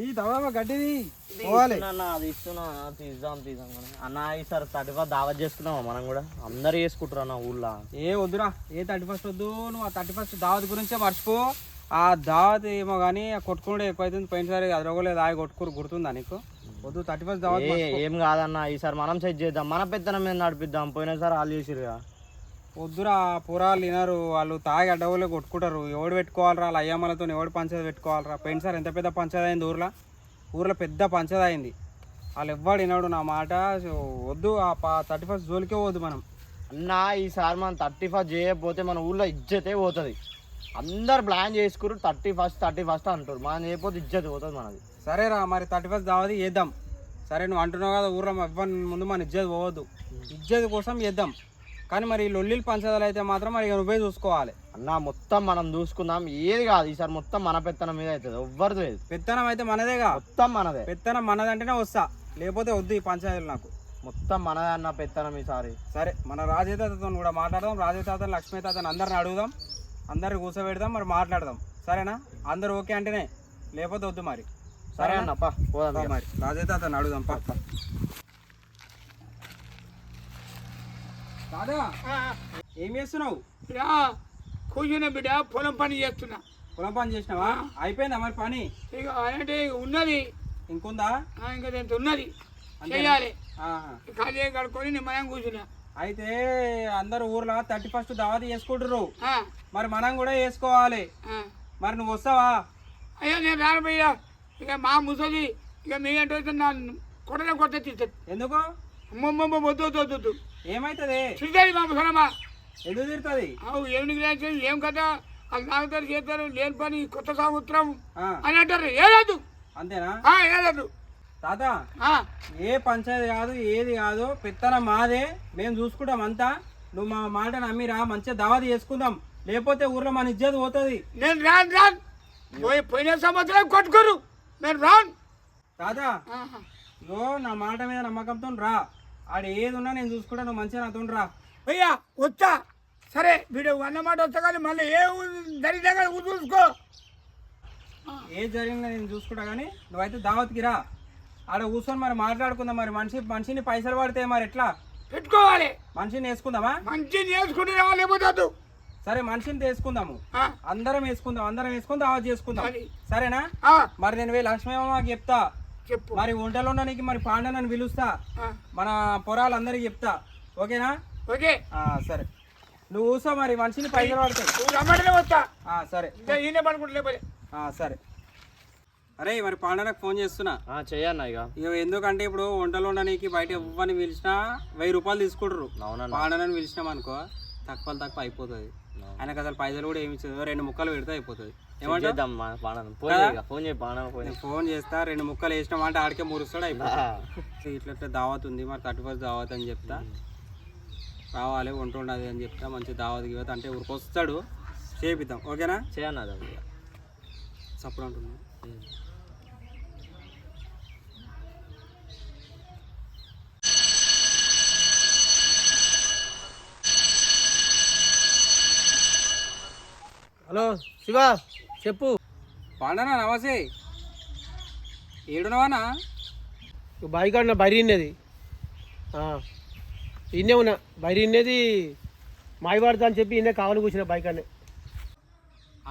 ఈ దవా గడ్డిది పోవాలి. అన్న అది ఇస్తున్నా. తీద్దాం తీద్దాం. అన్న. ఈసారి థర్టీ ఫైవ్ దావత్ చేసుకుందామా మనం కూడా? అందరు చేసుకుంటారు అన్న ఊళ్ళో. ఏ వద్దురా ఏ థర్టీ ఫస్ట్ వద్దు నువ్వు ఆ థర్టీ ఫస్ట్ దావత్ గురించే మర్చిపో. ఆ దావత్ ఏమో కానీ కొట్టుకుంటే ఎక్కువ అవుతుంది పోయినసారి అది రోగలేదు ఆగి కొట్టుకుని గుర్తుందా నీకు? వద్దు థర్టీ ఫస్ట్ దావత్ ఏ కాదన్న ఈసారి మనం సెట్ చేద్దాం. మన పెత్తనం మీద నడిపిద్దాం. పోయినసారి వాళ్ళు చేసిరుగా వద్దురా పురాలు వినరు వాళ్ళు తాగి అడ్డవులే కొట్టుకుంటారు. ఎవడు పెట్టుకోవాలరా? వాళ్ళ అయ్యమ్మలతో ఎవడు పంచది పెట్టుకోవాలరా? పోయినసారి ఎంత పెద్ద పంచది అయింది ఊర్లో? ఊర్లో పెద్ద పంచది అయింది వాళ్ళు ఎవ్వడు వినడు నా మాట. వద్దు ఆ థర్టీ ఫస్ట్ జోలికే పోదు మనం. అన్న ఈసారి మనం థర్టీ ఫస్ట్ చేయకపోతే మన ఊళ్ళో ఇజ్జతే పోతుంది. అందరు ప్లాన్ చేసుకురు థర్టీ ఫస్ట్ థర్టీ ఫస్ట్ అంటారు మనం చేయకపోతే ఇజ్జత్ పోతుంది మనది. సరేరా మరి థర్టీ ఫస్ట్ దావది చేద్దాం. సరే నువ్వు అంటున్నావు కదా ఊర్లో ఇవ్వని ముందు మన ఇజ్జత్ పోవద్దు. ఇజ్జత్ కోసం చేద్దాం. కానీ మరి ఈ లొల్లిలు పంచదాలు అయితే మాత్రం మరి నువ్వే చూసుకోవాలి. అన్న మొత్తం మనం చూసుకుందాం. ఏది కాదు ఈసారి మొత్తం మన పెత్తనం మీద అవుతుంది. ఎవ్వరిది లేదు. పెత్తనం అయితే మనదేగా మొత్తం మనదే. పెత్తనం మనదంటేనే వస్తా. లేకపోతే వద్దు ఈ పంచాయతీలు నాకు. మొత్తం మనదే అన్న పెత్తనం ఈసారి. సరే మన రాజేతాతతో కూడా మాట్లాడదాం. రాజేతాత లక్ష్మీ తాతని అందరిని అడుగుదాం. అందరిని కూర్చోబెడదాం మరి మాట్లాడదాం. సరేనా? అందరు ఓకే అంటేనే. లేకపోతే వద్దు మరి. సరే అన్న పా పోదాం ఇక. మరి. రాజేతాతని అడుగుదాం పా. దాదా ఏం చేస్తున్నావు? కూర్చున్న బిడ్డ పొలం పని చేస్తున్నా. పొలం పని చేసినావా? అయిపోయిందా మరి పని? ఇక అంటే ఉన్నది. ఇంకుందా? ఇంకా దీంతో ఉన్నది? చేయాలి. ఖాళీ కడుక్కొని నిమ్మలం కూర్చున్నా. అయితే అందరు ఊర్లో థర్టీ ఫస్ట్ దావతి చేసుకుంటారు మరి మనం కూడా చేసుకోవాలి. ఆ. మరి నువ్వు వస్తావా? అయ్యో నేను రాను భయ్యా ఇక మా ముసలి ఇక మీ అంటే నా కొట్టనే కొట్ట తీస్తుంది ఎందుకు? అమ్మమ్మ వద్దు వద్దు వద్దు. ఏమైతుంది? తిరుగుతుంది మా ముసలమ్మ ఎందుకు తిరుగుతుంది అవు ఏమిటి ఏం కదా వాళ్ళు తాగుతారు చేస్తారు లేని పని కొత్త సంవత్సరం అని అంటారు. ఏదద్దు అంతేనా? ఏదద్దు తాత ఏ పంచాయతీ కాదు ఏది కాదు పెత్తనం మాదే. మేము చూసుకుంటాం అంతా. నువ్వు మా మాట నమ్మిరా మంచిగా దావతి చేసుకుందాం. లేకపోతే ఊర్లో మన ఇజ్జత్ పోతుంది. నేను రాను రాను. పోయి పోయిన సంవత్సరం కొట్టుకోరు. నేను రాను. తాత. ఇగో నా మాట మీద నమ్మకంతో రా. ఆడ ఏది ఉన్నా నేను చూసుకుంటా నువ్వు మంచిగా నాతో రా. భయ్యా వచ్చా. సరే వీడు అన్నమాట వచ్చా కానీ మళ్ళీ ఏ జరిగినా చూసుకో. ఏది జరిగినా నేను చూసుకుంటా కానీ నువ్వైతే దావత్కి రా. ఆడ కూర్చొని మరి మాట్లాడుకుందాం మరి. మనిషి మనిషిని పైసలు పడితే మరి ఎట్లా? పెట్టుకోవాలి. మనిషిని వేసుకుందామా? మంచి నేర్చుకుని రాలేకపోతే. సరే మనిషిని తీసుకుందాము. ఆ, అందరం వేసుకుందాం అందరం వేసుకుని దావత్ చేసుకుందాం. సరేనా? మరి నేను పోయి లక్ష్మీమామకి చెప్తా. చెప్పు. మరి వంటలు ఉండడానికి మరి పాండనని పిలుస్తా. ఆ, మన పొరాలందరికి చెప్తా. ఓకేనా? ఓకే. ఆ, సరే. నువ్వు కూర్చో మరి మనిషిని పైసలు పడతాయి వస్తా. సరే. ఇంకా ఈయనే సరే. అరే మరి పాండనకు ఫోన్ చేస్తున్నా. ఆ, చెయ్యన్న ఇక. ఇక ఎందుకంటే ఇప్పుడు వంటలు ఉండడానికి బయట ఇవ్వని పిలిచినా వెయ్యి రూపాయలు తీసుకుంటారు. పాండనని పిలిచినాం అనుకో తక్కువ తక్కువ అయిపోతుంది. ఆయనకు అసలు పైసలు కూడా ఏమి ఇచ్చదు? రెండు ముక్కలు పెడితే అయిపోతుంది. ఫోన్ చేస్తా రెండు ముక్కలు వేసినాం అంటే ఆడికే మురుస్తాడు అయిపోతుంది. ఇట్లా ఇట్లా దావత్ ఉంది మరి థర్టీ ఫస్ట్ దావత్ అని చెప్తా. రావాలి వంట ఉండదు అని చెప్తా మంచి దావత్ గివత్ అంటే ఊరికి వస్తాడు చేపిద్దాం. ఓకేనా? చేయన్న. సప్పుడు అంటున్నా హలో శివ చెప్పు. పాండనా నమస్తే. ఏడునవానా బైక్ అన్న బైరి ఇన్నది ఇన్నే ఉన్నా. బైరి ఇన్నది మాయవాడతా అని చెప్పి ఇన్నే కావాలి కూర్చున్న బైక్ అన్నే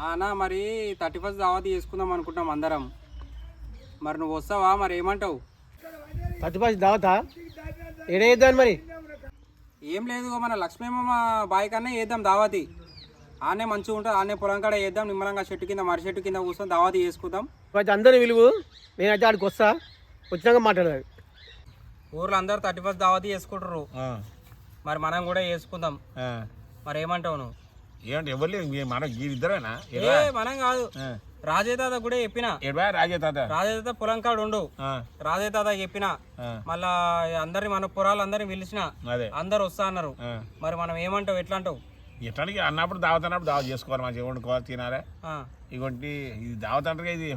అన్నా మరి థర్టీ ఫస్ట్ దావత్ చేసుకుందాం అనుకుంటాం అందరం. మరి నువ్వు వస్తావా? మరి ఏమంటావు? పత్తిపాసి దావతా? ఏడేద్దాను మరి? ఏం లేదు మన లక్ష్మీమ్మ బాయ్ కన్నా వేద్దాం దావతి. ఆనే మంచిగా ఉంటుంది ఆనే పొలం కాడ వేద్దాం నిమ్మలంగా చెట్టు కింద మర్రి చెట్టు కింద కూర్చొని దావతి చేసుకుందాం. అయితే విలువు నేనైతే ఆడికి వస్తా వచ్చినాక మాట్లాడదాం. ఊర్లో అందరు థర్టీ ఫస్ట్ దావతి చేసుకుంటారు మరి మనం కూడా చేసుకుందాం. మరి ఏమంటావు నువ్వు? ఏంటి ఎవరు మన ఇద్దరేనా? ఏ మనం కాదు. రాజేతాత కూడా చెప్పిన. ఎడవా రాజే తాత రాజేతాత పొలం కాడ ఉండు. రాజేతాత చెప్పిన. మళ్ళా అందరిని మన పొరాలు అందరిని పిలిచిన. అదే. అందరు వస్తా అన్నారు. మరి మనం ఏమంటావు ఎట్లా అంటావు? ఎట్లానికి అన్నప్పుడు దావత్ అన్నప్పుడు దావత్ చేసుకోవాలి మంచిగా వండుకోవాలి తినాలి. ఇగోటి ఇది దావత్ అంటారు ఇది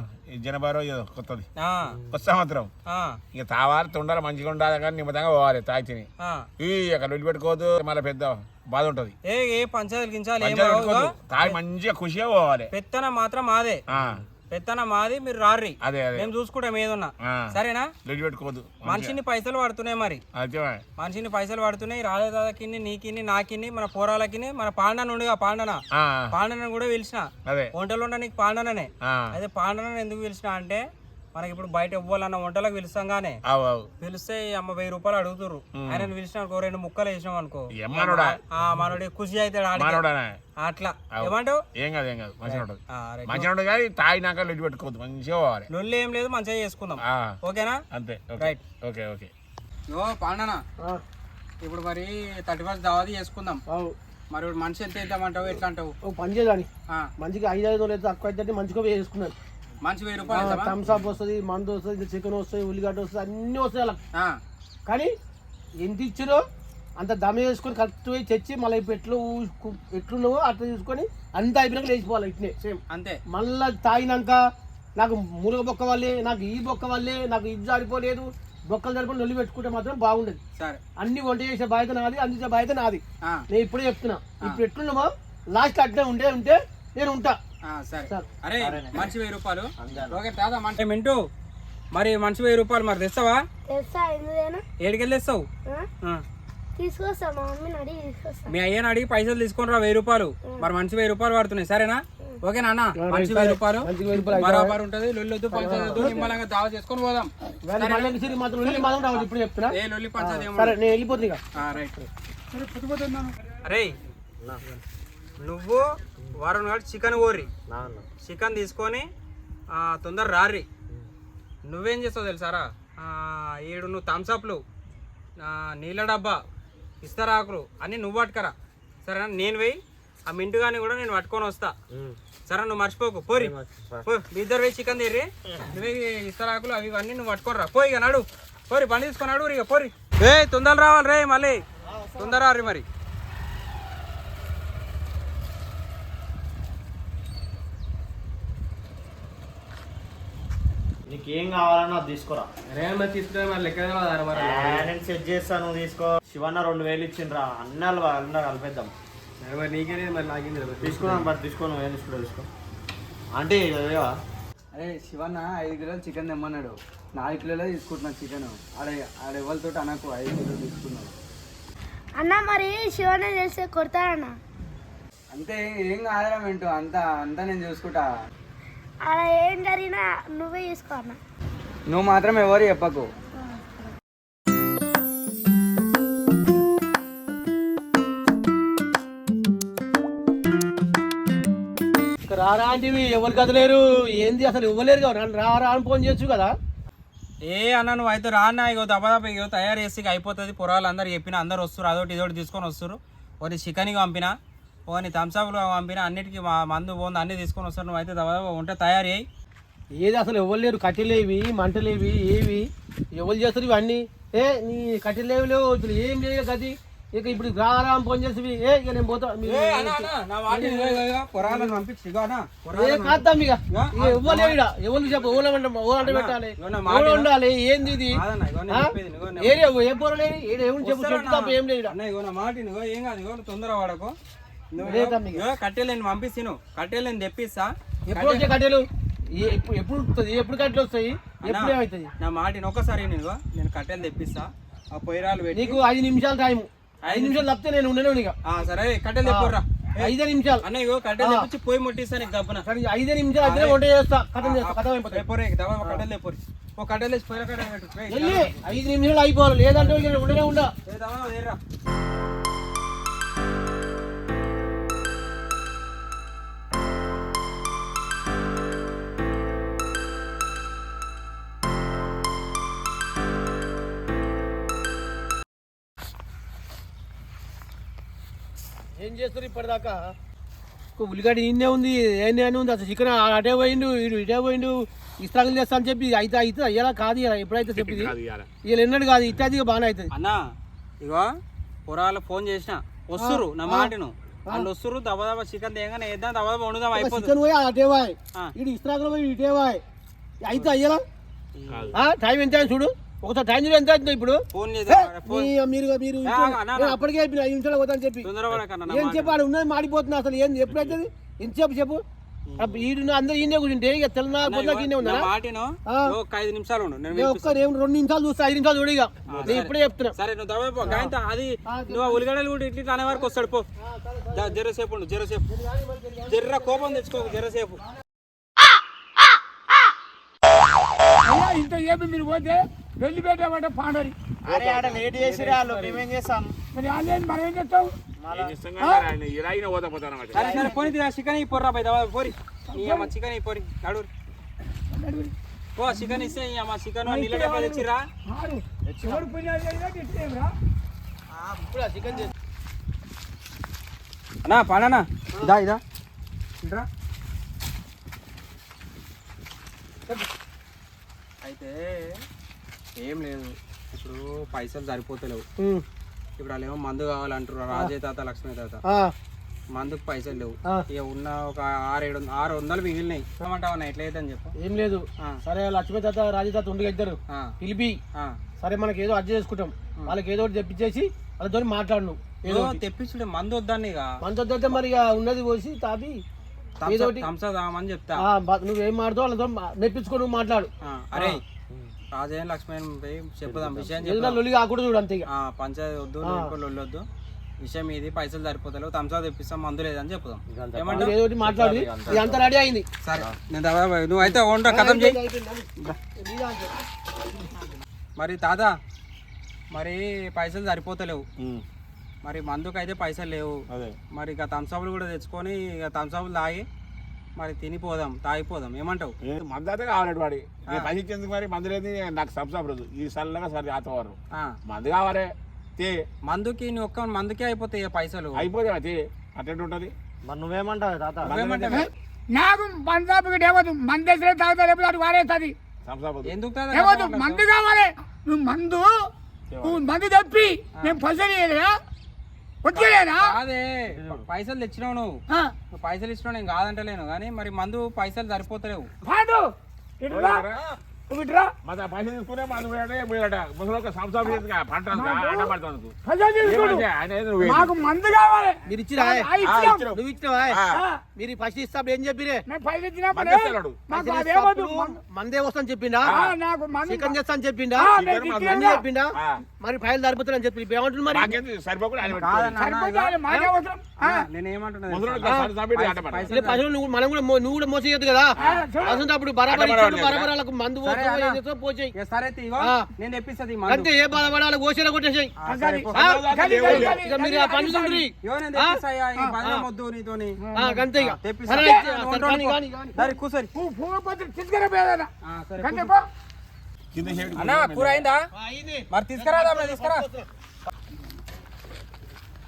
జనవరి కొత్తది కొత్త సంవత్సరం. ఇక తావాలి తుండాలి మంచిగా ఉండాలి కానీ నిమ్మతంగా పోవాలి తాగి తిని. ఈ అక్కడ వదిలిపెట్టుకోవద్దు మళ్ళీ పెద్ద బాధ ఉంటుంది. ఏ పంచాయతీలు పెట్టుకోవద్దు తాగి మంచిగా ఖుషిగా పోవాలి. పెత్తనం మాత్రం మాదే. పెత్తన మాది మీరు రారి అదే అదే. మేము చూసుకుంటాం ఏదున్నా. సరేనా? లొడ్డు పెట్టుకోవద్దు. మనిషిని పైసలు పడుతున్నాయి మరి. అదే మనిషిని పైసలు పడుతున్నాయి రాలేదాకిని నీకిని నాకిని మన పోరాలకిని మన పాండన ఉండిగా పాండన ఆ, పాండనని కూడా పిలిచిన. అదే. వంటలు ఉండ నీకు పాండననే ఆ, అయితే పాండనని ఎందుకు పిలిచిన అంటే మనకి ఇప్పుడు బయట ఇవ్వాలన్న వంటలకు పిలుస్తాంగానే పిలిస్తే అమ్మ వెయ్యి రూపాయలు అడుగుతురు ఆయన పిలిచిన రెండు ముక్కలు వేసినాం అనుకో. మనోడి ఖుషి. మానవుడానే అట్లా. ఏమంటావు? ఏం కాదు ఏం కాదు. మంచిగా ఉంటుంది ఆ, రైట్. మంచిగా ఉంటుంది కానీ తాగినాక లొడ్డు పెట్టుకోవద్దు. మంచిగా పోవాలి. లొల్లి ఏం లేదు మంచిగా చేసుకుందాం. ఓకేనా? అంతే ఓకే. రైట్. Okay okay. యో పాండనా ఇప్పుడు మరి థర్టీ ఫస్ట్ దావాది చేసుకుందాం. మరి ఇప్పుడు మనిషి ఎంత ఇద్దామంటావు ఎట్లా అంటావు? ఓ పని చేయాలి మంచిగా ఐదు ఐదు తక్కువ అయితే మంచిగా వేసుకున్నాను మనిషి వెయ్యి రూపాయలు ఇద్దామా? థమ్స్ అప్ వస్తుంది మందు వస్తుంది చికెన్ వస్తుంది ఉల్లిగడ్డ వస్తుంది అన్నీ వస్తాయి అలా. కానీ ఎంత ఇచ్చిరో అంత దమ వేసుకొని కరెక్ట్ పోయి తెచ్చి మళ్ళీ ఎట్లు ఎట్లున్నావో అట్లా చూసుకొని అంత అయిపోయినాక లేచిపోవాలి ఇట్నే సేమ్. అంతే. మళ్ళీ తాగినాక నాకు మురుగ బొక్క వల్లే నాకు ఈ బొక్క వల్లే నాకు ఇది సరిపోలేదు బొక్కలు సరిపోయి నొల్లి పెట్టుకుంటే మాత్రం బాగుండదు. సరే. అన్ని వంట చేసే బాధ్యత నాది అందించే బాధ్యత నాది. నేను ఇప్పుడే చెప్తున్నా. ఇప్పుడు ఎట్లున్నామో లాస్ట్ అట్లే ఉంటే ఉంటే నేను ఉంటా. సరే. సరే. అరే మనిషి వెయ్యి రూపాయలు. ఓకే దాదా మనిషి మింటూ. మరి మనిషి వెయ్యి రూపాయలు మరి తెస్తావా? ఏడికెళ్ళి తెస్తావు? ఆ, తీసుకొస్తా మా అయ్యని అడిగి పైసలు తీసుకొని రా వెయ్యి రూపాయలు. మరి మనిషి వెయ్యి రూపాయలు పడుతున్నాయి సరేనా? ఓకే నాన్న. మనిషి వెయ్యి రూపాయలు. బరాబర్ ఉంటది. లొల్లొద్దు పంచదు నిమ్మలంగా దావ చేసుకొని పోదాం. ఏ లొల్లి పంచదు రైట్. అరే నువ్వు వారం నాడు చికెన్ కోర్రి చికెన్ తీసుకొని తొందర రారి. నువ్వేం చేస్తావు తెలుసారా ఏడు నువ్వు థమ్సప్లు నీళ్ళ డబ్బా ఇస్తరాకులు అన్నీ నువ్వు పట్టుకరా. సరేనా? నేను పోయి ఆ మింటుగాని కూడా నేను పట్టుకొని వస్తా. సరే నువ్వు మర్చిపోకు. పోరి. ఇద్దరు పోయి చికెన్ తీర్రి. నువ్వే ఇస్తరాకులు అవి ఇవన్నీ నువ్వు పట్టుకొని రా. పోయి ఇక నడు. పోరి బండి తీసుకొని నడు. ఇక పోరి. ఏ! తొందర రావాలి రే మళ్ళీ. తొందర రారి మరి. నీకేం కావాలన్నా అది తీసుకోరా. తీసుకునే మరి లెక్క నేను సెట్ చేస్తాను తీసుకో. శివన్న రెండు వేలు ఇచ్చిండ్రా. అన్నాళ్ళు అన్న కలిపేద్దాం మరి నీకే మరి నాకేంది తీసుకున్నాను బట్ తీసుకో నువ్వు ఏం తీసుకో. తీసుకో అంటే ఇదేవా అరే శివన్న ఐదు కిలోలు చికెన్ తెమ్మన్నాడు. నాలుగు కిలోలే తీసుకుంటున్నాను చికెన్. ఆడ ఆడ ఎవరితో అనకు ఐదు కిలోలు తీసుకున్నాను అన్న మరి శివనే తెలిస్తే కొడతాడన్న. అంతే ఏం కాదురా మింటూ. అంతా అంతా నేను చూసుకుంటా. అలా ఏం జరిగినా నువ్వే చూసుకో అన్న. నువ్వు మాత్రం ఎవరు చెప్పకు. రారా అంటివి ఎవరు కదలేరు? ఏంది అసలు ఇవ్వలేరు కదా నన్ను రా రా అని ఫోన్ చేయొచ్చు కదా? ఏ అన్న నువ్వు అయితే రా అన్న ఇగో దబాదబా ఇగో తయారు చేసి అయిపోతుంది. పొరాలు అందరు చెప్పిన అందరు వస్తారు అదొకటి ఇదొకటి తీసుకొని వస్తారు ఒకటి చికెన్కి పంపిన. ఒకటి థమ్స్అప్లు పంపిన అన్నిటికీ మా మందు పోంది అన్ని తీసుకొని వస్తారు నువ్వు అయితే ఉంటే తయారు చేయి. ఏది అసలు ఎవరు లేరు? కట్టెలేవి మంటలేవి ఏవి? ఎవరు చేస్తారు ఇవన్నీ? ఏ నీ కట్టెలేవి లేవు ఇప్పుడు ఏం లేవు గది? ఇక ఇప్పుడు రారా ఫోన్ చేసి ఏ ఇక నేను పోతా ఏ ఏ కాద్దాం ఇక. ఇవ్వలేవు ఇక. ఎవరు చెప్పు ఎవరు పెట్టాలి? ఎవరు. ఉండాలి? ఏంది ఇది? ఏ పొరలేదు ఏడు ఏమి చెప్పు తప్ప ఏం లేదు మాట ఏం కాదు తొందర వాడకు. కట్టెలు నేను పంపిస్తాను. కట్టెలు నేను తెప్పిస్తా. ఎప్పుడు వచ్చే కట్టెలు? ఎప్పుడు ఎప్పుడు వస్తుంది ఎప్పుడు కట్టెలు వస్తాయి? ఎప్పుడు ఏమవుతుంది నా మాట విను, ఒక్కసారి నేను నేను కట్టెలు తెప్పిస్తా. ఆ పొయ్యిరాలు నీకు ఐదు నిమిషాలు టైం ఐదు నిమిషాలు తప్పితే నేను ఉండను ఇక. సరే కట్టెలు తెప్పుర్రా. ఐదే నిమిషాలు. అన్న ఇగో కట్టెలు తెప్పించి పొయ్యి ముట్టిస్తా నీకు గబ్బన. ఐదే నిమిషాలు అయితే వంట చేస్తా. కథం చేస్తా కథం అయిపోతుంది లేపోరే దవా కట్టెలు లేపోరి ఓ కట్టెలు వేసి పొయ్యిల కట్టెలు ఐదు నిమిషాలు అయిపోవాలి. లేదంటే ఉండనే ఉండ. ఏం చేస్తారు ఇప్పటిదాకా? ఉల్లిగడ్డ నిన్నే ఉంది ఏంది అని ఉంది అసలు చికెన్ అటే పోయిండు ఇటు ఇటే పోయిండు ఇస్తాగులు చేస్తా అని చెప్పి అయితే అయితే అయ్యేలా కాదు ఇలా ఎప్పుడైతే చెప్పింది. వీళ్ళు ఎన్నడు కాదు ఇత్యాదిగా బాగానే అవుతుంది. అన్న ఇగో పొరాలు ఫోన్ చేసిన వస్తురు నా మాటను. వాళ్ళు వస్తురు దబా దబా చికెన్ తేగానే వేద్దాం దబా దబా వండుదాం అయిపోతుంది చికెన్ పోయి అటే పోయి. ఇటు ఇస్తాగులు పోయి ఇటే పోయి అయితే అయ్యేలా టైం ఎంత చూడు. ఒకసారి టైం ఎంత అవుతుంది ఇప్పుడు? ఏ, మీరు మీరు అప్పటికే ఐదు నిమిషాలు పోతాను చెప్పి. ఏం. చెప్పు ఉన్నది మాడిపోతుంది అసలు ఏంది ఎప్పుడైతుంది ఎంతసేపు చెప్పు. అందరు ఈయనే కూర్చుంటే ఇక తెలంగాణ నిమిషాలు రెండు నిమిషాలు చూస్తా ఐదు నిమిషాలు చూడు ఇక. నేను ఇప్పుడే చెప్తున్నా. సరే నువ్వు దవ్వ పో. గాయంత అది నువ్వు ఆ ఉల్లిగడ్డలు కూడా ఇట్లా అనే వరకు వస్తాడు పో. జరసేపు జరసేపు జర్ర కోపం తెచ్చుకోకు జరసేపు అయ్యా ఇంత చెప్పి మీరు పోతే వెళ్ళి పెట్టామంటే పాండరి. అరే ఆడ లేట్ చేసిరే వాళ్ళు మేమేం చేస్తాం? మరి వాళ్ళు మనం ఏం చేస్తాం? పోతా పోతాను. సరే సరే పోనీ చికెన్ పొర్రా పోయి పోరి. అమ్మ చికెన్ ఈ పోరి చికెన్ ఇస్తే ఈ అమ్మ చికెన్ నీళ్ళ డబ్బా తెచ్చిరా చేసి అన్నా పాడనా ఇదా ఇదా. ఇంట్రా. అయితే ఏం లేదు. ఇప్పుడు పైసలు సరిపోతలేవు. ఇప్పుడు వాళ్ళు ఏమో మందు కావాలంటారు రాజే తాత లక్ష్మీ తాత. మందుకు పైసలు లేవు. ఇక ఉన్న ఒక ఆరు ఏడు ఆరు వందలు మిగిలినాయి. ఏమంటావన్నా ఎట్లా అని చెప్పు. ఏం లేదు. సరే లక్ష్మీ తాత రాజీ తాత ఉండి ఇద్దరు. పిలిపి. సరే మనకి ఏదో అడ్జస్ట్ చేసుకుంటాం వాళ్ళకి ఏదో ఒకటి తెప్పించేసి వాళ్ళతో మాట్లాడు ఏదో తెప్పించుడే. మందు వద్దాన్ని ఇక. మనతో అయితే మరి ఇక ఉన్నది పోసి తాపి. దామని చెప్తా. నువ్వేం మాట్లాడతావు వాళ్ళతో నెప్పించుకో నువ్వు మాట్లాడు. అరే రాజయ్య లక్ష్మణ్ పోయి చెప్పుదాం విషయం లొల్లి కాకూడదు చూడు అంతే పంచాయతీ వద్దు లేకపోతే వద్దు. విషయం ఇది పైసలు సరిపోతలేవు థమ్సా తెప్పిస్తాం మందు లేదని చెప్పుదాం. ఒకటి మాట్లాడి ఇది అంతా. రెడీ అయింది. సరే నేను నువ్వు అయితే కథం చేయి. మరి తాత మరి పైసలు సరిపోతలేవు. మరి మందుకు అయితే పైసలు లేవు. అదే. మరి ఇక థమ్సప్లు కూడా తెచ్చుకొని ఇక థమ్సప్లు తాగి మరి తినిపోదాం తాగిపోదాం. ఏమంటావు? మందు అయితే కావాలి వాడి. పైసలు ఇచ్చేందుకు మరి మందు లేదు నాకు సంసాపడదు ఈ సల్లగా సరి ఆతవారు. ఆ, మందు కావాలి తే. మందుకి నువ్వు ఒక్క మందుకే అయిపోతాయి ఇక పైసలు. అయిపోతే తే. అటెంట్ ఉంటుంది. మరి నువ్వేమంటావు తాత? నువ్వేమంటావు? నాకు పంజాబ్కి ఏవద్దు మంది దేశంలో తాగుతా లేకపోతే అటు వారేస్తుంది. ఎందుకు మందు కావాలి. నువ్వు మందు నువ్వు మందు తప్పి. నేను పైసలు కాదే. పైసలు తెచ్చినావు నువ్వు. పైసలు ఇచ్చినావు నేను కాదంటలేను కానీ మరి మందు పైసలు సరిపోతలేవు. మరి పైసలు తీసుకునే మందు పోయాడే? పోయాడ ముసలి పంట మందు కావాలి. మీరు ఇచ్చిరా? ఆ, ఇచ్చినాం. నువ్వు ఇచ్చినావా? ఆ, మీరు ఫస్ట్ ఇస్తాప్పుడు ఏం చెప్పిరే పైసలు మందు వస్తాను చెప్పిండా? ఆ, నాకు మందు చికెన్ చేస్తా అని చెప్పిండా. అన్ని చెప్పిండా? మరి ఫైల్ సరిపోతారని చెప్పి ఇప్పుడు ఏమంటుంది మరి? నాకేంది సరిపోకుండా ఆయన పెట్టుకోడు. కాదన్నా సరిపోతే ఆయన మాకే అవసరం. ఆ, నేను ఏమంటున్నా ముసలోడు తెలుసా? సరి సాబెట్టి ఆట పడతాడు. ఇట్లా పైసలు నువ్వు మనం కూడా నువ్వు కూడా మోసేయద్దు కదా. చూడు. అసలు అప్పుడు బరాబర్ బరాబర్ వాళ్ళకు మందు సరే. నేను తెప్పిస్తుంది అంతే ఏ బాధపడాలి ఓసేలా కొట్టేసాయి. మీరు ఆ పనులు చూడండి. ఇగో నేను తెప్పిస్తా ఇక, ఈ పనులు వద్దు నీతోని అంతే ఇక తెప్పిస్తా. సరే, సరే, సరే, వండు, కానీ, వండు. కానీ, కానీ. దారి కూసరి పువ్వు పువ్వు పత్రి తీసుకురా పోయేదన్నా ఆ, సరే కంటే కూసో. పో. కింద షేడ్ అన్నా కూర అయిందా. మరి తీసుకురా తీసుకురా.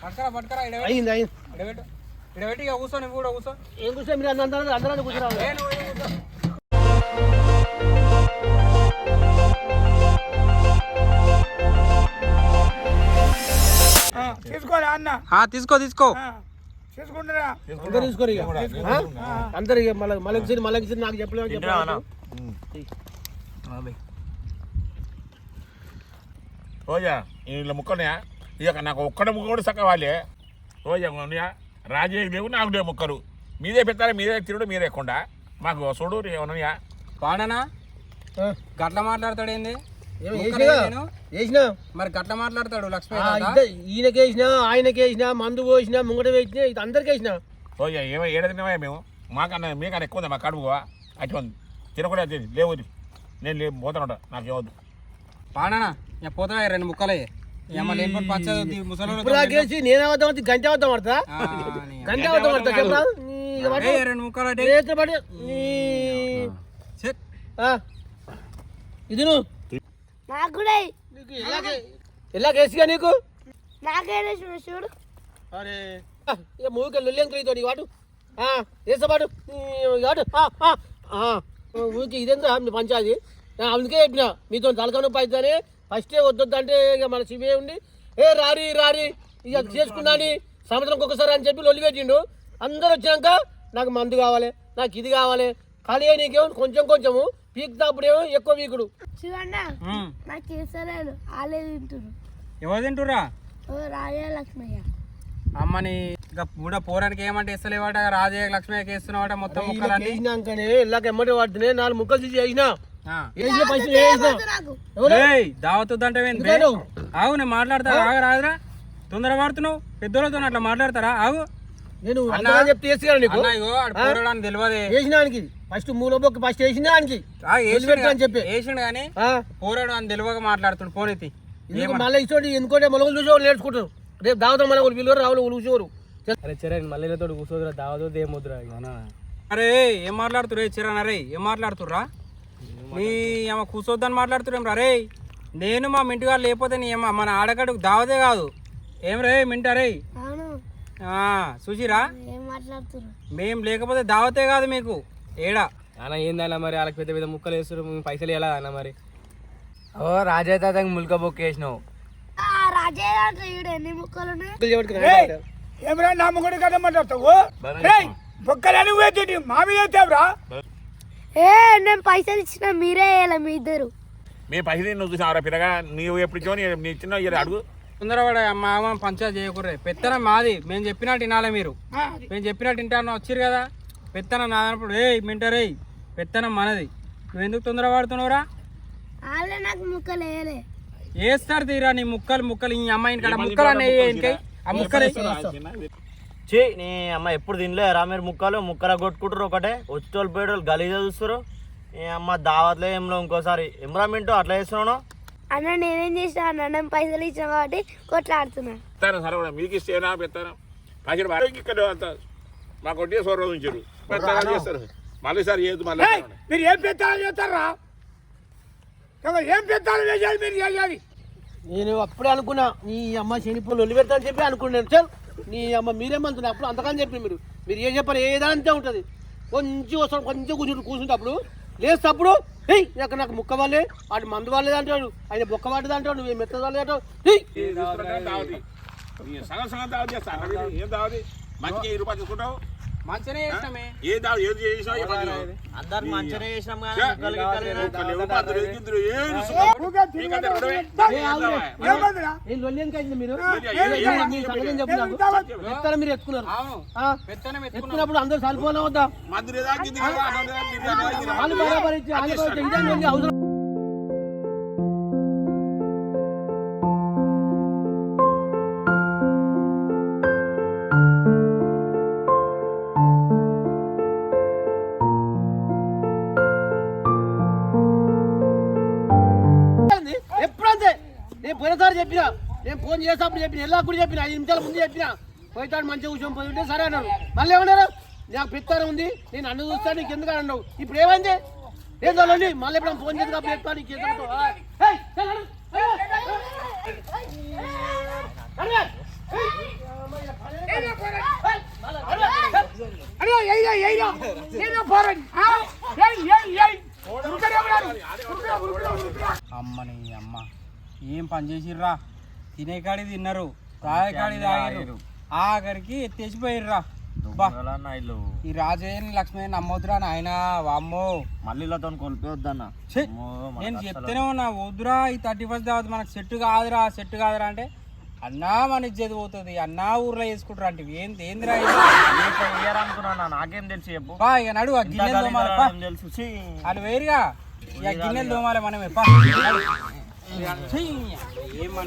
పట్టుకరా పట్టుకరా ఇడబెట్టు అయింది అయింది. ఇడబెట్టు ఇడబెట్టి కూర్చో నువ్వు కూడా కూర్చో. ఏం కూర్చో? మీరు అందరూ అందరూ కూర్చోరావాలి తీసుకోరా అన్న. తీసుకో తీసుకో. తీసుకుంటారా అందరూ తీసుకోరు ఇక. ఆ? అందరు ఇక మళ్ళీ మళ్ళీ ఒకసారి మళ్ళీ ఒకసారి నాకు చెప్పలేదు చెప్పలేదు రోజా ఇలా ముక్కలున్నాయా? ఇక నాకు ఒక్కడ ముక్క కూడా చక్క వాళ్ళే రోజా ఉన్నాయా రాజే లేవు నాకు లేవు ముక్కలు. మీదే పెట్టాలి మీదే తిరుడు మీదే ఎక్కుండా మాకు చూడు ఉన్నాయా? పాడనా గట్ల మాట్లాడతాడు ఏంది ఏం ముక్కలు వేసినా? మరి గట్ల మాట్లాడతాడు లక్ష్మీ ఈయనకి వేసినా ఆయనకి వేసినా మందు పోసినా ముంగట వేసినా ఇది అందరికి వేసినా? రోజా ఏమో ఏడ తిన్నావా మేము? మాకన్నా మీకన్నా ఎక్కువ ఉందా మా కడుపు? అటు ఉంది తినకుండా లేవు. నేను లే పోతాను నాకు ఏవద్దు పాడనా? ఇక పోతా రెండు ముక్కలే? ముసలి నేను అంటే గంట అవద్దాం పడతా? గంట అవద్దాం పడతా పట్టు. రెండు ముక్కలు. ఇది నువ్వు. నాకు కూడా ఎయ్. నీకు? నీకు నాకేనే చూడు అరే. ఇక మూవికి లొల్లి అంకుల్ ఇతోడి వాడు వేసపాడు వాడు ఊరికి ఇదేంద్రా మీ పంచాది అందుకే చెప్పిన మీతో తలకను పైతేనే ఫస్టే వద్దొద్దు అంటే ఇక మన శివే ఉండి ఏ రారి రారి ఇక చేసుకున్నాని సంవత్సరం ఒకసారి అని చెప్పి లొల్లి పెట్టిండు. అందరు వచ్చినాక నాకు మందు కావాలి నాకు ఇది కావాలి ఖాళీ నీకేమో కొంచెం కొంచెము పీకుతాప్పుడేమో ఎక్కువ. నాకు చేస్తలేను వాళ్ళే ఎవరు తింటురా లక్ష్మయ్య అమ్మని ఇక కూడా పోరానికి ఏమంటే ఇస్తలేవాట రాజయ్య లక్ష్మయ్యకి వేస్తున్నావాట మొత్తం ముక్కలన్నీ. ఇళ్ళకి ఎమ్మటి నాలుగు ముక్కలు తీసి? ఏయ్ దావతుందంటే? ఆగు నేను మాట్లాడతా ఆగు రాదురా. తొందర పడుతున్నావు పెద్దోళ్ళతో అట్లా మాట్లాడతారా? ఆగు. నేను అన్నా చెప్తే వేసుకురా నీకు? అన్న ఇగో ఆడు పోరాడని తెలియదే. వేసినానికి. ఫస్ట్ మూల బొక్క ఫస్ట్ వేసినానికి. అని చెప్పి. వేసిండు కానీ ఆ? పోరాడు అని తెలియక మాట్లాడుతుండు పోనీతి ఎందుకు మళ్ళీ ఇచ్చోటి ఎందుకంటే మొలగలు చూసేవాళ్ళు నేర్చుకుంటారు. రేపు దావతం మళ్ళీ పిల్లలు రావులు కూర్చోరు. అరే చరణ్ మళ్ళీ తోటి కూర్చోదురా దావతో ఏమొద్దురా అరే ఏం మాట్లాడుతురు ఏ చిరాన్ అరే ఏం మాట్లాడుతుర్రా? నీ ఏమో కూర్చోద్దని మాట్లాడుతురేం రా రే నేను మా మింటి గారు లేకపోతే నీ ఏమో మన ఆడగడుకు దావదే కాదు. ఏం రే మింటా రే అవును ఆ, చూసిరా మేం లేకపోతే దావతే కాదు మీకు. ఏడా? అన్న ఏందన్న మరి? వాళ్ళకి పెద్ద పెద్ద ముక్కలు వేస్తారు మేము పైసలు ఎలా అన్న మరి? ఓ రాజయ్య తాతకి ముల్క బొక్క వేసినావు. ఏమిరా నా మొగుడు కదా మాట్లాడతావు? ఏ నేను పైసలు ఇచ్చిన మీరే వేయాలి మీ ఇద్దరు? మేము పైసలు నువ్వు చూసావరా పిల్లగా నీవు ఎప్పుడు ఇచ్చావు నీ- నీ ఇచ్చిన ఇయ్యరా అడుగు. తొందరపడ మామ పంచాయతీ చేయకూడదు. పెత్తనం మాది. మేము చెప్పినట్టు వినాలి మీరు. మేము చెప్పినట్టు వింటాను. వచ్చారు కదా? పెత్తనం నాదనప్పుడు ఏ మింటరే పెత్తనం మనది. నువ్వు ఎందుకు తొందర పడుతున్నావురా వాళ్ళే నాకు ముక్కలు వేయలే. వేస్తారు తీరా నీ ముక్కలు ముక్కలు. ఈ అమ్మాయిని కాడ ముక్కలు అనేవి ఇంకై ఆ ముక్కలు చే నీ అమ్మ ఎప్పుడు తినలేరా మీరు ముక్కలు. ముక్కల కొట్టుకుంటారు ఒకటే. వచ్చేటోళ్ళు పోయేటోళ్ళు గలీజా చూస్తారు ఈ అమ్మ దావత్లో ఏంలో ఇంకోసారి. ఎమ్రామెంట్ అట్లా చేస్తున్నాను అన్న నేనేం చేసిన అన్న నేను పైసలు ఇచ్చిన కాబట్టి కొట్లాడుతున్నా. పెత్తాను సరే కూడా? మీకు ఇస్తేనా పెత్తాను పైసలు బాగా ఇక్కడ అంతా మా కొట్టే సోర రోజు ఉంచారు. చేస్తారు. మళ్ళీ సార్ చేయొద్దు మళ్ళీ మీరు ఏం పెత్తాలు చేస్తారా? ఏమో ఏం పెత్తాలు వేయాలి మీరు చేయాలి నేను అప్పుడే అనుకున్నా నీ అమ్మ శనిపోలు ఒలి పెడతా అని చెప్పి అనుకున్నాను చల్ నీ అమ్మ మీరేమంటున్నారు అప్పుడు అంతకని చెప్పి మీరు. మీరు ఏం చెప్పారు? ఏదంటే ఉంటుంది. కొంచెం వస్తాడు కొంచెం కూర్చుంటు కూర్చుంటే అప్పుడు లేస్తప్పుడు ఏయ్ నాకు నాకు ముక్క వాళ్ళే వాడు మందు వాళ్ళేది అంటాడు ఆయన బొక్క వాటిది అంటాడు నువ్వు మెత్త వాళ్ళే అంటావు. సగం సగం దావతి చేస్తాను ఏం దావతి మంచిగా ఇరవై తీసుకుంటావు? చేసినామే. ఏ ఏది చేసినాం కానీ గిక్కలు ఏదో ఒక్కళ్ళు ఎవరు మాత్రం చెప్పిన? నేను ఫోన్ చేసినప్పుడు చెప్పిన? ఎలా కూడా చెప్పిన? ఐదు నిమిషాల ముందు చెప్పిన? పోయితాడు మంచిగా కూర్చొని పోయి ఉంటే సరే అన్నారు మళ్ళీ ఏమన్నారు? నాకు పెత్తాను ఉంది నేను అన్ను చూస్తాను నీకు ఎందుకు అన్నావు ఇప్పుడు ఏమైంది? ఏం చల్లండి మళ్ళీ ఇప్పుడు ఫోన్ చేసి కాబట్టి ఎత్తా నీకు ఎందుకు అమ్మని అమ్మ. ఏం పని చేసిర్రా? తినే కాడి తిన్నారు తాగే కాడి తాగారు ఆఖరికి ఎత్తేసిపోయిర్రా. ఈ రాజయ్యని లక్ష్మయ్య నమ్మొద్దురా నాయన వామ్మో. మళ్ళీ ఇలాతో కొలిపేవద్దన్న నేను చెప్తూనే ఉన్నా వద్దురా ఈ థర్టీ ఫస్ట్ తర్వాత మనకు సెట్ కాదురా సెట్ కాదురా అంటే అన్నా మన ఇజ్జత పోతుంది అన్నా ఊర్లో వేసుకుంటారు అంటే ఏంది ఏందిరా? అనుకున్నా నాకేం తెలుసు చెప్పు. బా ఇక నడు గిన్నెలు తెలుసు? ఛీ. వాళ్ళు వేరుగా ఇక గిన్నెలు తోమాలి మనమే పా నడు. ఛీ, ఏం మనిషి